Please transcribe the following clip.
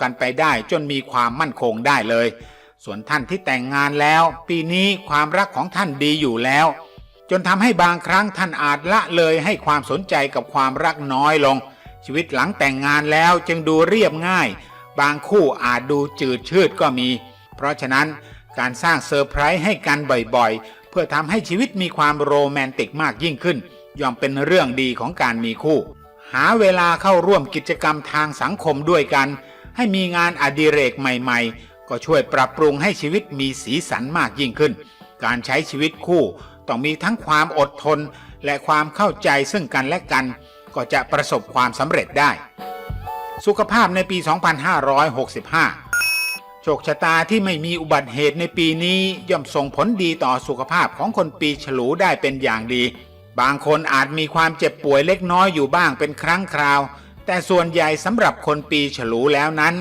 กันไปได้จนมีความมั่นคงได้เลย ส่วนท่านที่แต่งงานแล้ว ปีนี้ความรักของท่านดีอยู่แล้ว จนทำให้บางครั้งท่านอาจละเลยให้ความสนใจกับความรักน้อยลง ชีวิตหลังแต่งงานแล้วจึงดูเรียบง่าย บางคู่อาจดูจืดชืดก็มี เพราะฉะนั้นการสร้างเซอร์ไพรส์ให้กันบ่อยๆ เพื่อทำให้ชีวิตมีความโรแมนติกมากยิ่งขึ้น ย่อมเป็นเรื่องดีของการมีคู่ หาเวลาเข้าร่วมกิจกรรมทางสังคมด้วยกัน ให้มีงานอดิเรกใหม่ๆ ก็ช่วยปรับปรุงให้ชีวิตมีสีสันมากยิ่งขึ้น การใช้ชีวิตคู่ต้องมีทั้งความอดทน และความเข้าใจซึ่งกันและกัน ก็จะประสบความสำเร็จได้ สุขภาพในปี 2565 โชคชะตาที่ไม่มีอุบัติเหตุในปีนี้ย่อมส่งผลดีต่อสุขภาพของคนปีฉลูได้เป็นอย่างดี บางคนอาจมีความเจ็บป่วยเล็กน้อยอยู่บ้างเป็นครั้งคราว แต่ส่วนใหญ่สำหรับคนปีฉลูแล้วนั้น